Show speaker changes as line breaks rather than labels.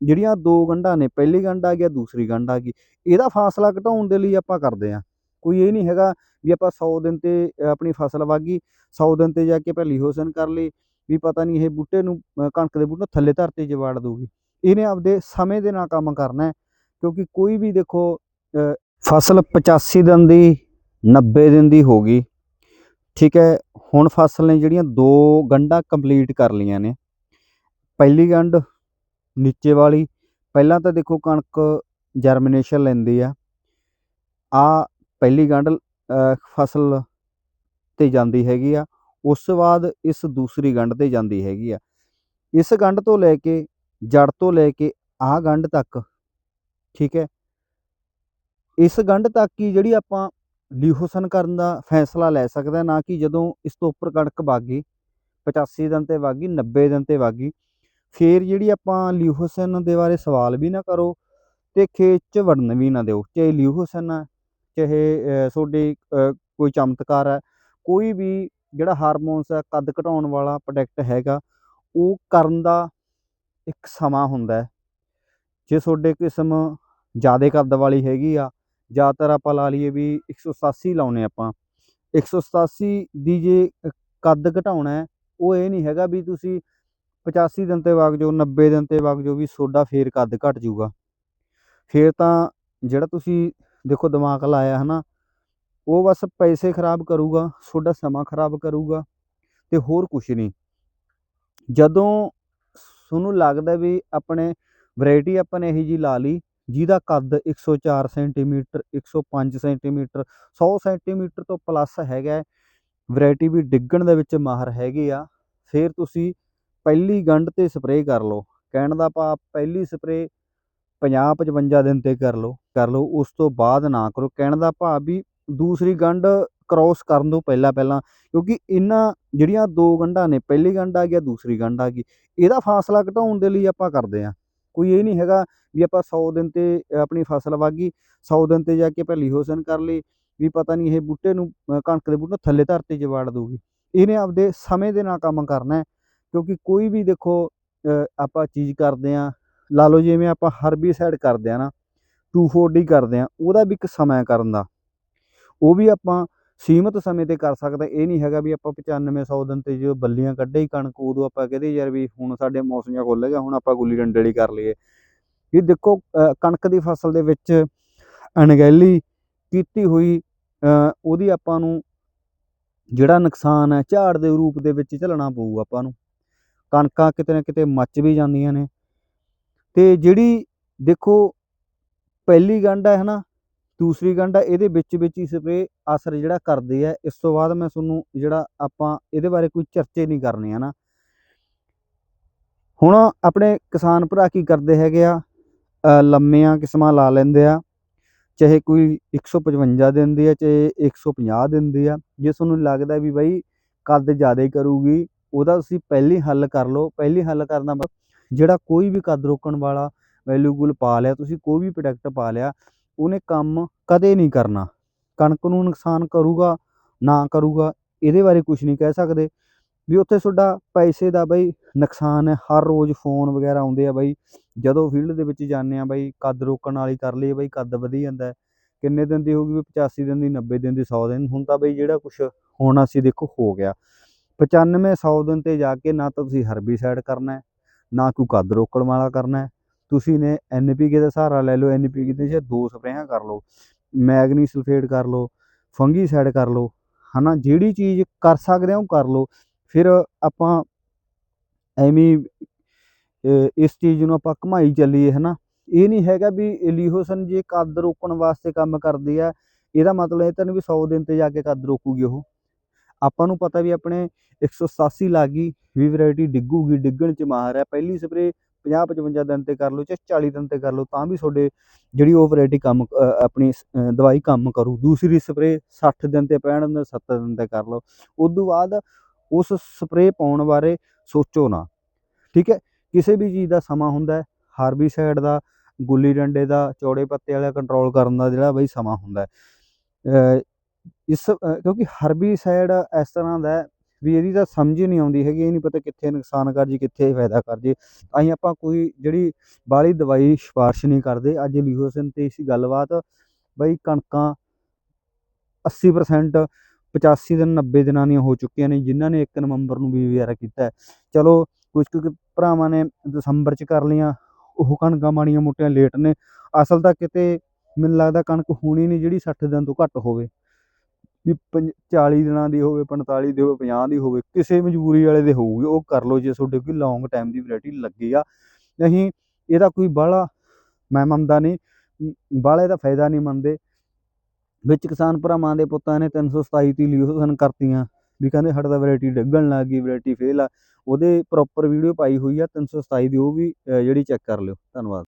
ਜਿਹੜੀਆਂ ਦੋ ਗੰਢਾਂ ਨੇ, ਪਹਿਲੀ ਗੰਢ ਆ ਗਿਆ ਦੂਸਰੀ ਗੰਢ ਆ ਗਈ। ਇਹਦਾ ਫਾਸਲਾ ਘਟਾਉਣ ਦੇ ਲਈ ਆਪਾਂ ਕਰਦੇ ਆ। ਕੋਈ ਇਹ ਨਹੀਂ ਹੈਗਾ ਵੀ ਆਪਾਂ 100 ਦਿਨ ਤੇ ਆਪਣੀ ਫਸਲ ਵਾਗੀ 100 ਦਿਨ ਤੇ ਜਾ ਕੇ ਪਹਿਲੀ ਹੋਸਨ ਕਰ ਲਈ, ਵੀ ਪਤਾ ਨਹੀਂ ਇਹ ਬੂਟੇ ਨੂੰ ਕਣਕ ਦੇ ਬੂਟੇ ਨੂੰ ਥੱਲੇ ਧਰਤੀ 'ਚ ਵਾੜ ਦੂਗੀ ਇਹਨੇ ਆਪਦੇ ਸਮੇਂ ਦੇ ਨਾਲ ਕੰਮ ਕਰਨਾ ਕਿਉਂਕਿ ਕੋਈ ਵੀ ਦੇਖੋ ਫਸਲ 85 ਦਿਨ ਦੀ 90 ਦਿਨ ਦੀ ਹੋ ਗਈ। ਠੀਕ ਹੈ, ਹੁਣ ਫਸਲ ਨੇ ਜਿਹੜੀਆਂ ਦੋ ਗੰਢਾਂ ਕੰਪਲੀਟ ਕਰ ਲਈਆਂ ਨੇ। ਪਹਿਲੀ ਗੰਢ ਨੀਚੇ ਵਾਲੀ, ਪਹਿਲਾਂ ਤਾਂ ਦੇਖੋ ਕਣਕ ਜਰਮੀਨੇਸ਼ਨ ਲੈਂਦੀ ਆ। ਆ ਪਹਿਲੀ ਗੰਢ ਫਸਲ ਤੇ ਜਾਂਦੀ ਹੈਗੀ ਆ। ਉਸ ਤੋਂ ਬਾਅਦ ਇਸ ਦੂਸਰੀ ਗੰਢ ਤੇ ਜਾਂਦੀ ਹੈਗੀ ਆ। ਇਸ ਗੰਢ ਤੋਂ ਲੈ ਕੇ ਜੜ ਤੋਂ ਲੈ ਕੇ ਆਹ ਗੰਢ ਤੱਕ, ਠੀਕ ਹੈ? ਇਸ ਗੰਢ ਤੱਕ ਹੀ ਜਿਹੜੀ ਆਪਾਂ ਲਿਹੋਸਨ ਕਰਨ ਦਾ ਫੈਸਲਾ ਲੈ ਸਕਦੇ ਹਾਂ, ਨਾ ਕਿ ਜਦੋਂ ਇਸ ਤੋਂ ਉੱਪਰ ਕਣਕ ਵਗ ਗਈ 85 ਦਿਨ ਤੇ ਵਗ ਗਈ 90 ਦਿਨ ਤੇ ਵਗ ਫਿਰ ਜਿਹੜੀ ਆਪਾਂ ਲਿਹੋਸਨ ਦੇ ਬਾਰੇ ਸਵਾਲ ਵੀ ਨਾ ਕਰੋ ਅਤੇ ਖੇਤ 'ਚ ਵੜਨ ਵੀ ਨਾ ਦਿਓ ਚਾਹੇ ਲਿਹੋਸਨ ਆ ਚਾਹੇ ਅ, ਤੁਹਾਡੇ ਕੋਈ ਚਮਤਕਾਰ ਹੈ ਕੋਈ ਵੀ ਜਿਹੜਾ ਹਾਰਮੋਨਸ ਹੈ ਕੱਦ ਘਟਾਉਣ ਵਾਲਾ ਪ੍ਰੋਡਕਟ ਹੈਗਾ ਉਹ ਕਰਨ ਦਾ ਇੱਕ ਸਮਾਂ ਹੁੰਦਾ ਜੇ ਤੁਹਾਡੇ ਕਿਸਮ ਜ਼ਿਆਦਾ ਕੱਦ ਵਾਲੀ ਹੈਗੀ ਆ ਜ਼ਿਆਦਾਤਰ ਆਪਾਂ ਲਾ ਲਈਏ ਵੀ 187 ਲਾਉਨੇ ਆਪਾਂ। 187 ਦੀ ਜੇ ਕੱਦ ਘਟਾਉਣਾ ਉਹ ਇਹ ਨਹੀਂ ਹੈਗਾ ਵੀ ਤੁਸੀਂ 85 ਦਿਨ ਤੇ ਵਗ ਜਾਓ 90 ਦਿਨ ਤੇ ਵਗ ਜਾਓ ਵੀ ਤੁਹਾਡਾ ਫੇਰ ਕੱਦ ਘਟ ਜਾਊਗਾ। ਫੇਰ ਤਾਂ ਜਿਹੜਾ ਤੁਸੀਂ ਦੇਖੋ ਦਿਮਾਗ ਲਾਇਆ ਹਨਾ, ਉਹ ਬਸ ਪੈਸੇ ਖਰਾਬ ਕਰੂਗਾ ਤੁਹਾਡਾ ਸਮਾਂ ਖਰਾਬ ਕਰੂਗਾ ਤੇ ਹੋਰ ਕੁਝ ਨਹੀਂ। ਜਦੋਂ ਤੁਹਾਨੂੰ ਲੱਗਦਾ ਵੀ ਆਪਣੇ ਵੈਰਾਈਟੀ ਆਪਾਂ ਨੇ ਇਹੀ ਜੀ ਲਾ ਲਈ, ਜਿਹਦਾ ਕੱਦ 104 ਸੈਂਟੀਮੀਟਰ 105 ਸੈਂਟੀਮੀਟਰ 100 ਸੈਂਟੀਮੀਟਰ ਤੋਂ ਪਲੱਸ ਹੈਗਾ, ਵੈਰਾਈਟੀ ਵੀ ਡਿੱਗਣ ਦੇ ਵਿੱਚ ਮਾਹਰ ਹੈਗੇ ਆ, ਫਿਰ ਤੁਸੀਂ ਪਹਿਲੀ ਗੰਢ ਤੇ ਸਪਰੇਅ ਕਰ ਲਓ। ਕਹਿਣ ਦਾ ਭਾਵ ਪਹਿਲੀ ਸਪਰੇਅ 50 55 ਦਿਨ ਤੇ ਕਰ ਲਓ। ਕਰ ਲਓ, ਉਸ ਤੋਂ ਬਾਅਦ ਨਾ ਕਰੋ। ਕਹਿਣ ਦਾ ਭਾਵ ਵੀ ਦੂਸਰੀ ਗੰਢ ਕਰੋਸ ਕਰਨ ਤੋਂ ਪਹਿਲਾਂ ਪਹਿਲਾਂ, ਕਿਉਂਕਿ ਇਹਨਾਂ ਜਿਹੜੀਆਂ ਦੋ ਗੰਢਾਂ ਨੇ, ਪਹਿਲੀ ਗੰਢ ਆ ਗਿਆ ਦੂਸਰੀ ਗੰਢ ਆ ਗਈ। ਇਹਦਾ ਫਾਸਲਾ ਘਟਾਉਣ ਦੇ ਲਈ ਆਪਾਂ ਕਰਦੇ ਹਾਂ। ਕੋਈ ਇਹ ਨਹੀਂ ਹੈਗਾ ਵੀ ਆਪਾਂ 100 ਦਿਨ ਤੇ ਆਪਣੀ ਫਸਲ ਵਾਗੀ 100 ਦਿਨ ਤੇ ਜਾ ਕੇ ਪਹਿਲੀ ਹੋਸਨ ਕਰ ਲਈ, ਵੀ ਪਤਾ ਨਹੀਂ ਇਹ ਬੂਟੇ ਨੂੰ ਕਣਕ ਦੇ ਬੂਟੇ ਨੂੰ ਥੱਲੇ ਧਰਤੀ 'ਚ ਵਾੜ ਦੂਗੀ ਇਹਨੇ ਆਪਦੇ ਸਮੇਂ ਦੇ ਨਾਲ ਕੰਮ ਕਰਨਾ ਕਿਉਂਕਿ ਕੋਈ ਵੀ ਦੇਖੋ ਅ, ਆਪਾਂ ਚੀਜ਼ ਕਰਦੇ ਆ ਲਾ ਲਓ ਜਿਵੇਂ ਆਪਾਂ ਹਰਬੀਸਾਈਡ ਕਰਦੇ ਆ ਨਾ 2,4-D ਕਰਦੇ ਆ ਉਹਦਾ ਵੀ ਇੱਕ ਸਮਾਂ ਕਰਨ ਦਾ। ਉਹ ਵੀ ਆਪਾਂ ਸੀਮਤ ਸਮੇਂ ਤੇ ਕਰ ਸਕਦੇ ਇਹ ਨਹੀਂ ਹੈਗਾ ਵੀ ਆਪਾਂ 95 100 ਦਿਨ ਤੇ ਜੋ ਬੱਲੀਆਂ ਕੱਢੇ ਹੀ ਕਣਕ ਉਦੋਂ ਆਪਾਂ ਕਹਦੇ ਯਾਰ ਵੀ ਹੁਣ ਸਾਡੇ ਮੌਸਮ ਜਿਹਾ ਖੁੱਲ੍ਹ ਗਿਆ ਹੁਣ ਆਪਾਂ ਗੁੱਲੀ ਡੰਡੇ ਵਾਲੀ ਕਰ ਲਈਏ। ਇਹ ਦੇਖੋ ਅ, ਕਣਕ ਦੀ ਫਸਲ ਦੇ ਵਿੱਚ ਅਣਗਹਿਲੀ ਕੀਤੀ ਹੋਈ ਅ, ਉਹਦੀ ਆਪਾਂ ਨੂੰ ਜਿਹੜਾ ਨੁਕਸਾਨ ਹੈ ਝਾੜ ਦੇ ਰੂਪ ਦੇ ਵਿੱਚ ਝੱਲਣਾ ਪਊ ਆਪਾਂ ਨੂੰ। ਕਣਕਾਂ ਕਿਤੇ ਨਾ ਕਿਤੇ ਮੱਚ ਵੀ ਜਾਂਦੀਆਂ ਨੇ। ਤੇ ਜਿਹੜੀ ਦੇਖੋ ਪਹਿਲੀ ਗੰਢ ਹੈ ਹਨਾ, ਦੂਸਰੀ ਗੰਢ ਹੈ ਇਹਦੇ ਵਿੱਚ ਵਿੱਚ ਹੀ ਸਪਰੇ ਅਸਰ ਜਿਹੜਾ ਕਰਦੇ ਹੈ ਇਸ ਤੋਂ ਬਾਅਦ ਮੈਂ ਤੁਹਾਨੂੰ ਜਿਹੜਾ ਆਪਾਂ ਇਹਦੇ ਬਾਰੇ ਕੋਈ ਚਰਚੇ ਨਹੀਂ ਕਰਨੇ, ਹਨਾ। ਹੁਣ ਆਪਣੇ ਕਿਸਾਨ ਭਰਾ ਕੀ ਕਰਦੇ ਹੈਗੇ ਆ? ਲੰਮੀਆਂ ਕਿਸਮਾਂ ਲਾ ਲੈਂਦੇ ਆ, ਚਾਹੇ ਕੋਈ 155 ਦਿਨ ਦੀ ਆ, ਚਾਹੇ 150 ਦਿਨ ਦੀ ਆ। ਜੇ ਤੁਹਾਨੂੰ ਲੱਗਦਾ ਵੀ ਬਾਈ ਕੱਦ ਜ਼ਿਆਦਾ ਕਰੂਗੀ ਉਹਦਾ ਤੁਸੀਂ ਪਹਿਲੀ ਹੱਲ ਕਰ ਲਓ। ਪਹਿਲੀ ਹੱਲ ਕਰਨਾ ਬ- ਜਿਹੜਾ ਕੋਈ ਵੀ ਕੱਦ ਰੋਕਣ ਵਾਲਾ ਵੈਲਿਊਬਲ ਪਾ ਲਿਆ, ਤੁਸੀਂ ਕੋਈ ਵੀ ਪ੍ਰੋਡਕਟ ਪਾ ਲਿਆ, ਉਹਨੇ ਕੰਮ ਕਦੇ ਨਹੀਂ ਕਰਨਾ। ਕਣਕ ਨੂੰ ਨੁਕਸਾਨ ਕਰੂਗਾ, ਨਾ ਕਰੂਗਾ, ਇਹਦੇ ਬਾਰੇ ਕੁਝ ਨਹੀਂ ਕਹਿ ਸਕਦੇ। ਵੀ ਉੱਥੇ ਤੁਹਾਡਾ ਪੈਸੇ ਦਾ ਬਈ ਨੁਕਸਾਨ ਹੈ, ਹਰ ਰੋਜ਼ ਫੋਨ ਵਗੈਰਾ ਆਉਂਦੇ ਆ ਬਈ, ਜਦੋਂ ਫੀਲਡ ਦੇ ਵਿੱਚ ਜਾਂਦੇ ਆ ਬਈ, ਕੱਦ ਰੋਕਣ ਵਾਲੀ ਕਰ ਲਈ ਬਈ, ਕੱਦ ਵਧੀ ਜਾਂਦਾ ਕਿੰਨੇ ਦਿਨ ਦੀ ਹੋਊਗੀ? 85 ਦਿਨ ਦੀ 90 ਦਿਨ ਦੀ 100 ਦਿਨ, ਹੁਣ ਤਾਂ ਬਈ ਜਿਹੜਾ ਕੁਝ ਹੋਣਾ ਸੀ ਦੇਖੋ ਹੋ ਗਿਆ। 95 100 ਦਿਨ ਤੇ ਜਾ ਕੇ ਨਾ ਤਾਂ ਤੁਸੀਂ ਹਰਬੀਸਾਈਡ ਕਰਨਾ ਹੈ ਨਾ ਕੋਈ ਕੱਦ ਰੋਕਣ ਵਾਲਾ ਕਰਨਾ ਹੈ। ਤੁਸੀਂ ਨੇ ਐਨਪੀਕੇ ਦਾ ਸਹਾਰਾ ਲੈ ਲਓ ਐਨਪੀਕੇ ਦੇ ਚ ਦੋ ਸਪਰੇਆਂ ਕਰ ਲਓ ਮੈਗਨੀ ਸਲਫੇਟ ਕਰ ਲਓ ਫੰਗੀਸਾਈਡ ਕਰ ਲਓ ਹਨਾ ਜਿਹੜੀ ਚੀਜ਼ ਕਰ ਸਕਦੇ ਆ ਉਹ ਕਰ ਲਓ। ਫਿਰ ਆਪਾਂ ਐਵੇਂ ਅਹ, ਇਸ ਚੀਜ਼ ਨੂੰ ਆਪਾਂ ਘਮਾਈ ਚੱਲੀਏ ਹਨਾ। ਇਹ ਨਹੀਂ ਹੈਗਾ ਵੀ ਲੀਹੋਸਨ ਜੇ ਕੱਦ ਰੋਕਣ ਵਾਸਤੇ ਕੰਮ ਕਰਦੀ ਆ ਇਹਦਾ ਮਤਲਬ ਇਹ ਤਾਂ ਨਹੀਂ ਵੀ 100 ਦਿਨ ਤੇ ਜਾ ਕੇ ਕੱਦ ਰੋਕੂਗੀ ਉਹ। ਆਪਾਂ ਨੂੰ ਪਤਾ ਵੀ ਆਪਣੇ 187 ਲੱਗ ਗਈ, ਵੀ ਵੈਰਾਈਟੀ ਡਿੱਗੂਗੀ, ਡਿੱਗਣ ਚ ਮਾਹਰ ਹੈ। ਪਹਿਲੀ ਸਪਰੇ 50 55 ਦਿਨ ਤੇ ਕਰ ਲਓ, ਚਾਹੇ 40 ਦਿਨ ਤੇ ਕਰ ਲਓ, ਤਾਂ ਵੀ ਤੁਹਾਡੇ ਜਿਹੜੀ ਉਹ ਵੈਰਾਈਟੀ ਕੰਮ ਆਪਣੀ ਦਵਾਈ ਕੰਮ ਕਰੂ। ਦੂਸਰੀ ਸਪਰੇ 60 ਦਿਨ ਤੇ 65 ਦਿਨ 70 ਦਿਨ ਤੇ ਕਰ ਲਓ। ਉਸ ਤੋਂ ਬਾਅਦ ਉਸ ਸਪਰੇ ਪਾਉਣ ਬਾਰੇ ਸੋਚੋ ਨਾ। ਠੀਕ ਹੈ? ਕਿਸੇ ਵੀ ਚੀਜ਼ ਦਾ ਸਮਾਂ ਹੁੰਦਾ ਹੈ। ਹਾਰਬੀਸਾਈਡ ਦਾ, ਗੁੱਲੀ ਡੰਡੇ ਦਾ, ਚੌੜੇ ਪੱਤੇ ਵਾਲਾ ਕੰਟਰੋਲ ਕਰਨ ਦਾ ਜਿਹੜਾ ਬਈ ਸਮਾਂ ਹੁੰਦਾ ਇਸ ਅ, ਕਿਉਂਕਿ ਹਰਬੀਸਾਈਡ ਇਸ ਤਰ੍ਹਾਂ ਦਾ ਵੀ ਇਹਦੀ ਤਾਂ ਸਮਝ ਹੀ ਨਹੀਂ ਆਉਂਦੀ ਹੈਗੀ ਇਹ ਨਹੀਂ ਪਤਾ ਕਿੱਥੇ ਨੁਕਸਾਨ ਕਰ ਜੇ ਕਿੱਥੇ ਫਾਇਦਾ ਕਰ ਜੇ। ਅਸੀਂ ਆਪਾਂ ਕੋਈ ਜਿਹੜੀ ਬਾਹਲੀ ਦਵਾਈ ਸਿਫਾਰਿਸ਼ ਨਹੀਂ ਕਰਦੇ। ਅੱਜ ਲਿਊਸਨ ਤੇ ਸੀ ਗੱਲਬਾਤ ਬਈ ਕਣਕਾਂ 80% 85 ਦਿਨ 90 ਦਿਨਾਂ ਦੀਆਂ ਹੋ ਚੁੱਕੀਆਂ ਨੇ ਜਿਨ੍ਹਾਂ ਨੇ 1 ਨਵੰਬਰ ਨੂੰ ਬੀਜ ਵਗੈਰਾ ਕੀਤਾ ਹੈ। ਚਲੋ ਕੁਝ ਕੁ ਭਰਾਵਾਂ ਨੇ ਦਸੰਬਰ 'ਚ ਕਰ ਲਈਆਂ ਉਹ ਕਣਕਾਂ ਮਾੜੀਆਂ ਮੋਟੀਆਂ ਲੇਟ ਨੇ। ਅਸਲ ਤਾਂ ਕਿਤੇ ਮੈਨੂੰ ਲੱਗਦਾ ਕਣਕ ਹੋਣੀ ਨਹੀਂ ਜਿਹੜੀ 60 ਦਿਨ ਤੋਂ ਘੱਟ ਹੋਵੇ। ਵੀ ਪੰਜ 40 ਦਿਨਾਂ ਦੀ ਹੋਵੇ 45 ਦੀ ਹੋਵੇ 50 ਦੀ ਹੋਵੇ, ਕਿਸੇ ਮਜਬੂਰੀ ਵਾਲੇ ਦੇ ਹੋਊਗੀ, ਉਹ ਕਰ ਲਓ ਜੇ ਤੁਹਾਡੇ ਕੋਈ ਲੌਂਗ ਟਾਈਮ ਦੀ ਵੈਰਾਈਟੀ ਲੱਗੀ ਆ। ਨਹੀਂ ਇਹਦਾ ਕੋਈ ਬਾਹਲਾ ਮੈਂ ਮੰਨਦਾ ਨਹੀਂ ਬਾਹਲਾ ਇਹਦਾ ਫਾਇਦਾ ਨਹੀਂ ਮੰਨਦੇ। ਵਿੱਚ ਕਿਸਾਨ ਭਰਾਵਾਂ ਦੇ ਪੁੱਤਾਂ ਨੇ 327 ਤੀ ਲਿਊਸਨ ਕਰਤੀਆਂ, ਵੀ ਕਹਿੰਦੇ ਸਾਡਾ ਤਾਂ ਵੈਰਾਈਟੀ ਡਿੱਗਣ ਲੱਗ ਗਈ ਵੈਰਾਈਟੀ ਫੇਲ ਆ। ਉਹਦੇ ਪ੍ਰੋਪਰ ਵੀਡੀਓ ਪਾਈ ਹੋਈ ਆ 327 ਦੀ, ਉਹ ਵੀ ਜਿਹੜੀ ਚੈੱਕ ਕਰ ਲਿਓ। ਧੰਨਵਾਦ।